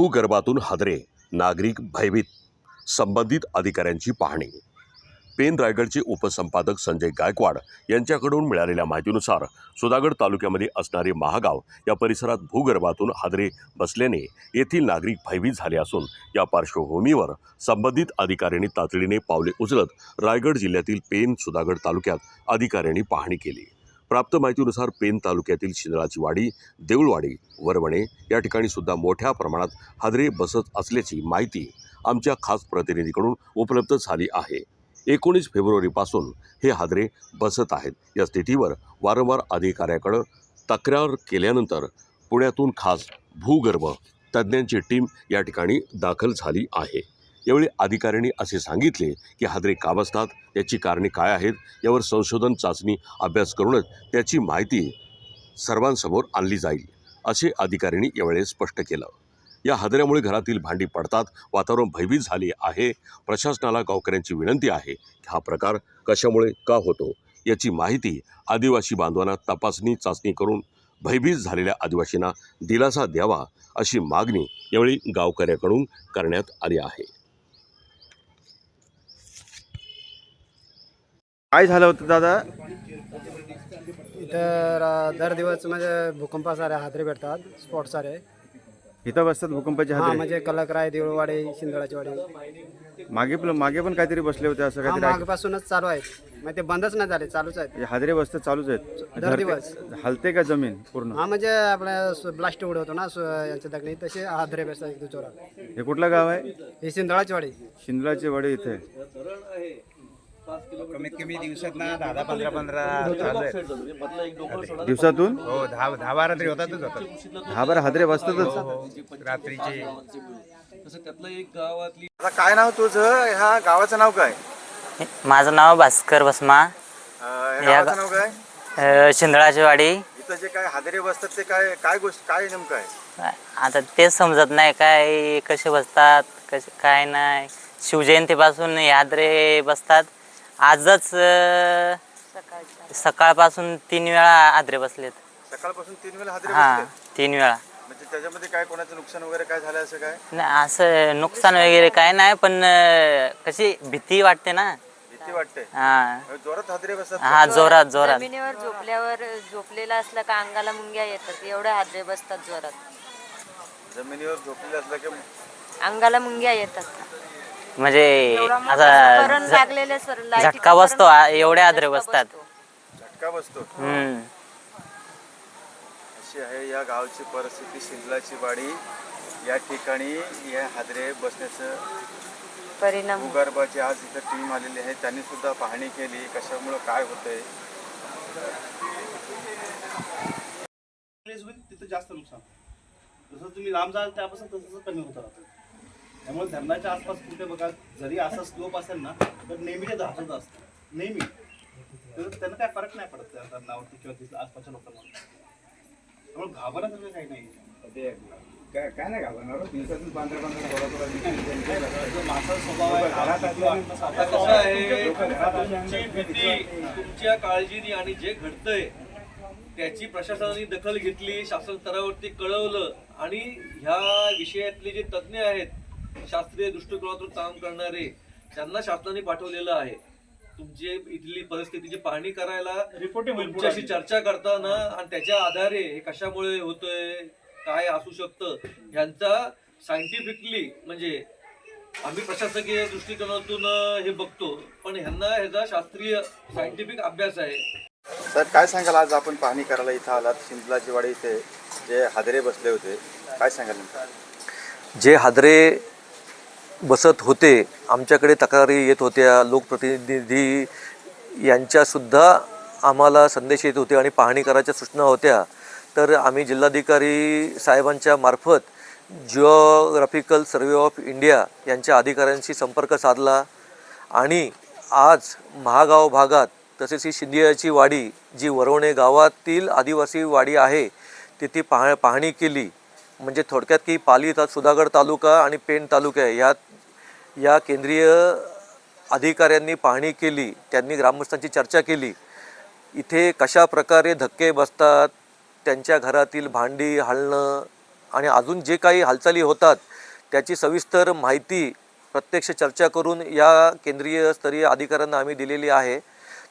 भूगर्भातून हादरे नागरिक भयभीत संबंधित अधिकाऱ्यांची पाहणी. पेन रायगडचे उपसंपादक संजय गायकवाड यांच्याकडून मिळालेल्या माहितीनुसार सुधागड तालुक्यामध्ये असणारे महागाव या परिसरात भूगर्भातून हादरे बसल्याने येथील नागरिक भयभीत झाले असून या पार्श्वभूमीवर संबंधित अधिकाऱ्यांनी तातडीने पावले उचलत रायगड जिल्ह्यातील पेन सुधागड तालुक्यात अधिकाऱ्यांनी पाहणी केली. प्राप्त माहितीनुसार पेन तालुक्यातील शिंदळाची वाडी देऊळवाडी वरवणे या ठिकाणी सुद्धा मोठ्या प्रमाणात हादरे बसत असल्याची माहिती आमच्या खास प्रतिनिधीकडून उपलब्ध झाली आहे. एकोणीस फेब्रुवारीपासून हे हादरे बसत आहेत. या स्थितीवर वारंवार अधिकाऱ्याकडं तक्रार केल्यानंतर पुण्यातून खास भूगर्भ तज्ज्ञांची टीम या ठिकाणी दाखल झाली आहे. यावेळी अधिकाऱ्यांनी असे सांगितले की हादरे का बसतात याची कारणे काय आहेत यावर संशोधन चाचणी अभ्यास करूनच त्याची माहिती सर्वांसमोर आणली जाईल असे अधिकाऱ्यांनी यावेळी स्पष्ट केलं. या हादऱ्यामुळे घरातील भांडी पडतात वातावरण भयभीत झाले आहे प्रशासनाला गावकऱ्यांची विनंती आहे की हा प्रकार कशामुळे का होतो याची माहिती आदिवासी बांधवांना तपासणी चाचणी करून भयभीत झालेल्या आदिवासींना दिलासा द्यावा अशी मागणी यावेळी गावकऱ्याकडून करण्यात आली आहे. काय झालं होतं दादा? इथं दर दिवस म्हणजे भूकंपासारे हादरे भेटतात स्पॉट सारे. इथं बसतात भूकंपाचे हा हादरे म्हणजे कलकराय देऊळवाडी शिंदळाची वाडी मागे पण मागे पण काहीतरी बसले होते असं हा काहीतरी ऐक- मागपासूनच चालू आहे मग ते बंदच नाही झाले चालूच आहेत. हे हादरे बसतात चालूच आहेत. दर धरते- दिवस. हलते का जमीन पूर्ण? हा म्हणजे आपल्या ब्लास्ट उडवतो ना सु- यांच्या दगडी तसे हादरे भेटतात एक हे कुठलं गाव आहे? ही शिंदळाची वाडी शिंदळाचे वाडी इथे. कमीत कमी दिवसात ना दहा पंधरा पंधरा चालू आहे. दिवसातून? हो दहा दहा बारा तरी होतातच होतात. दहा बारा हादरे बसतातच. हो रात्रीचे. आता काय नाव तुझं? ह्या गावाचं नाव काय? माझं नाव भास्कर भस्मा. या नाव काय? शिंदळाची वाडी. इथं जे काय हादरे बसतात ते काय काय गोष्ट काय नेमकं आहे? आता तेच समजत नाही काय कसे बसतात कसे काय नाही. शिवजयंतीपासून यात्रे बसतात. आजच अ, सकाळपासून तीन वेळा आद्रे बसलेत. सकाळपासून तीन वेळा हादरे हा बसले तीन वेळा. म्हणजे त्याच्यामध्ये काय कोणाचं नुकसान वगैरे काय झालं असं काय? नाही असं नुकसान वगैरे काय नाही पण अ, कशी भीती वाटते ना. भीती वाटते. हा. जोरात हादरे बसतात. हा जोरात जोरात. जमिनीवर झोपल्यावर झोपलेला असला का अंगाला मुंग्या येतात एवढे हादरे बसतात जोरात. जमिनीवर झोपलेले असलं की अंगाला मुंग्या येतात. म्हणजे करंट आता लागलेले सर. लाईटीचं झटका बसतो आ- एवढे आद्रे झटका बसतात. बसतो. झटका बसतो. हम्म. अशी आहे या गावची परिस्थिती शिंदलाची वाडी. या ठिकाणी या हादरे बसण्याचं परिणाम. भूगर्भाची आज इथं टीम आलेली आहे. त्यांनी सुद्धा पाहणी केली कशामुळं काय होतंय. होईल तिथं जास्त नुकसान. जसं तुम्ही लांब जाल त्यापासून तसं तसं कमी होत राहतं. त्यामुळे धरणाच्या आसपास कुठे बघा जरी असा स्लोप असेल ना तर नेहमी ते धावत असतं. नेहमी. तर त्यांना काय फरक नाही पडत त्या धरणावरती किंवा तिथं आसपासच्या लोकांना त्यामुळे घाबरण्यासारखं काही नाही. काय काय नाही घाबरणार. दिवसातून पंधरा पंधरा सोळा सोळा दिवशी जो माझा स्वभाव आहे घरात भीती वाटणं असल्याने- साधारण कसं आहे. लोकं घरात तुमची असल्याने भीती तुमच्या काळजीने आणि जे घडतंय त्याची प्रशासनाने दखल घेतली शासन स्तरावरती कळवलं आणि ह्या विषयातले जे तज्ज्ञ आहेत शास्त्रीय दृष्टिकोनातून काम करणारे त्यांना शासनाने पाठवलेलं आहे. तुमची इथली परिस्थितीची पाहणी करायला रिपोर्टिंग होईल पुढे. तुमच्याशी चर्चा करताना आणि त्याच्या आधारे हे कशामुळे होतंय काय असू शकतं ह्यांचा सायंटिफिकली म्हणजे आम्ही प्रशासकीय दृष्टिकोनातून हे बघतो. पण ह्यांना ह्याचा शास्त्रीय सायंटिफिक अभ्यास आहे. सर काय सांगाल आज आपण पाहणी करायला इथं आलात? शिंदलाची वाडी इथे जे हादरे बसले होते काय सांगाल जे हादरे बसत होते आमच्याकडे तक्रारी येत होत्या लोकप्रतिनिधी यांच्यासुद्धा आम्हाला संदेश येत होते आणि पाहणी करायच्या सूचना होत्या. तर आम्ही जिल्हाधिकारी साहेबांच्या मार्फत जिओग्राफिकल सर्वे ऑफ इंडिया यांच्या अधिकाऱ्यांशी संपर्क साधला आणि आज महागाव भागात तसेच ही शिंदियाची वाडी जी वरवणे गावातील आदिवासी वाडी आहे तिथे पाह पाहणी केली. म्हणजे थोडक्यात की पाली ता सुधागड तालुका आणि पेण तालुका यात या केंद्रीय अधिकाऱ्यांनी पाहणी केली त्यांनी ग्रामस्थांची चर्चा केली. इथे कशा प्रकारे धक्के बसतात त्यांच्या घरातील भांडी हलणं आणि अजून जे काही हालचाली होतात त्याची सविस्तर माहिती प्रत्यक्ष चर्चा करून या केंद्रीय स्तरीय अधिकाऱ्यांना आम्ही दिलेली आहे.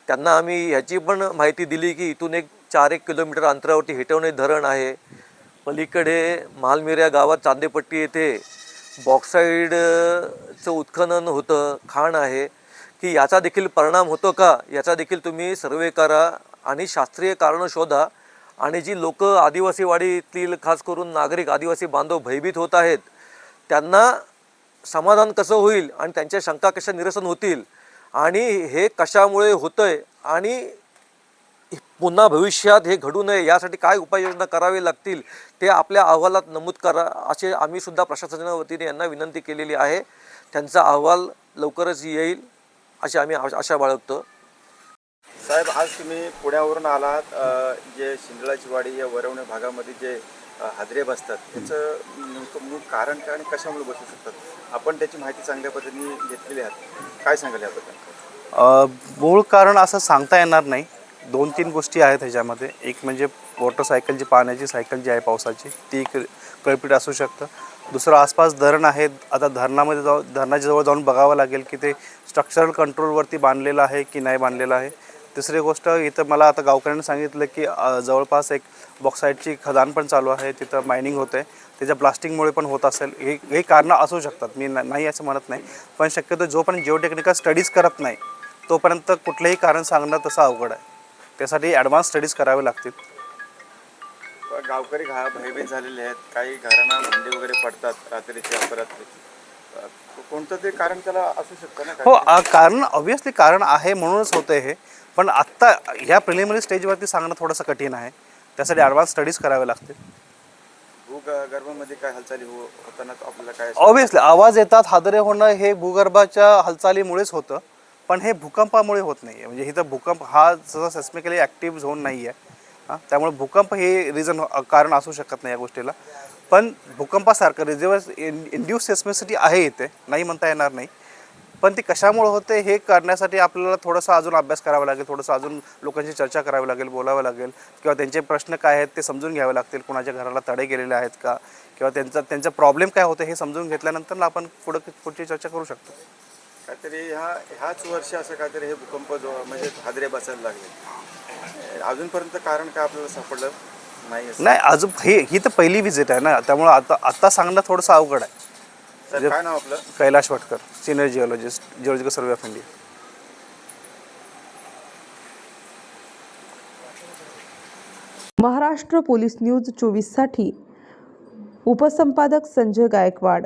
त्यांना आम्ही ह्याची पण माहिती दिली की इथून एक चार एक किलोमीटर अंतरावरती हेटवणे धरण आहे. पलीकडे मालमिऱ्या गावात चांदेपट्टी येथे बॉक्साईडचं उत्खनन होतं खाण आहे की याचा देखील परिणाम होतो का? याचा देखील तुम्ही सर्वे करा आणि शास्त्रीय कारणं शोधा. आणि जी लोक आदिवासीवाडीतील खास करून नागरिक आदिवासी बांधव भयभीत होत आहेत त्यांना समाधान कसं होईल? आणि त्यांच्या शंका कशा निरसन होतील? आणि हे कशामुळे होतं आहे आणि पुन्हा भविष्यात हे घडू नये यासाठी काय उपाययोजना करावी लागतील ते आपल्या अहवालात नमूद करा असे आम्ही सुद्धा प्रशासनाच्या वतीने यांना विनंती केलेली आहे. त्यांचा अहवाल लवकरच येईल अशी आम्ही आश- आशा बाळगतो. साहेब आज तुम्ही पुण्यावरून आलात जे शिंदळाची वाडी या वरवणे भागामध्ये जे हादरे बसतात त्याचं नेमकं मूळ कारण काय आणि कशामुळे बसू शकतात? आपण त्याची माहिती चांगल्या पद्धतीने घेतलेली आहे. काय सांगाल याबद्दल? अ, मूळ कारण असं सांगता येणार नाही. दोन तीन गोष्टी आहेत ह्याच्यामध्ये. एक म्हणजे मोटरसायकल जी पाण्याची सायकल जी आहे पावसाची ती एक कळपीट असू शकतं. दुसरं आसपास धरण आहे आता धरणामध्ये जाऊ धरणाच्या जवळ जाऊन बघावं लागेल की ते स्ट्रक्चरल कंट्रोलवरती बांधलेलं आहे की नाही बांधलेलं आहे. तिसरी गोष्ट इथं मला आता गावकऱ्यांनी सांगितलं की जवळपास एक बॉक्साईडची खदान पण चालू आहे तिथं मायनिंग होत आहे त्याच्या ब्लास्टिंगमुळे पण होत असेल. हे हे कारणं असू शकतात. मी नाही असं म्हणत नाही. पण शक्यतो जोपर्यंत जिओटेक्निकल स्टडीज करत नाही तोपर्यंत कुठलंही कारण सांगणं तसं अवघड आहे. त्यासाठी ॲडव्हान्स स्टडीज करावे लागतील. गावकरी घा भयभीत झालेले आहेत. काही घरांना भांडे वगैरे पडतात रात्रीचे अपरात्री कोणतं ते कारण त्याला असू शकतं ना हो आ- कारण ऑब्विसली कारण आहे म्हणूनच होतं हे. पण आत्ता ह्या प्रिलिमिनरी स्टेजवरती सांगणं थोडंसं कठीण आहे. त्यासाठी ॲडव्हान्स स्टडीज करावे लागतील. भूगर्भामध्ये काय हालचाली हो होताना आपल्याला काय ऑब्विसली आवाज येतात हादरे होणं हे भूगर्भाच्या हालचालीमुळेच होतं. पण हे भूकंपामुळे होत नाही आहे म्हणजे इथं भूकंप हा जसा सेस्मिकली ॲक्टिव्ह झोन नाही आहे हां त्यामुळे भूकंप हे रिझन हो, कारण असू शकत नाही या गोष्टीला. पण भूकंपासारखं रिझर्व इंड्यूस सेस्मिसिटी आहे इथे नाही म्हणता येणार नाही. पण ती कशामुळे होते हे करण्यासाठी आपल्याला थोडंसं अजून अभ्यास करावा लागेल थोडंसं अजून लोकांशी चर्चा करावी लागेल बोलावं लागेल किंवा त्यांचे प्रश्न काय आहेत ते समजून घ्यावे लागतील कुणाच्या घराला तडे गेलेले आहेत का किंवा त्यांचा त्यांचा प्रॉब्लेम काय होते हे समजून घेतल्यानंतर आपण पुढं पुढची चर्चा करू शकतो. काहीतरी ह्या ह्याच वर्षी असं काहीतरी हे भूकंप जो म्हणजे हादरे बसायला लागले. अजूनपर्यंत कारण काय आपल्याला सापडलं नाही असं. नाही अजून हे ही तर पहिली विजिट आहे ना त्यामुळं आता आत्ता सांगणं थोडंसं अवघड आहे. सर काय नाव आपलं? Kailash Vatkar senior geologist geological survey of India Maharashtra police news चोवीससाठी उपसंपादक संजय गायकवाड.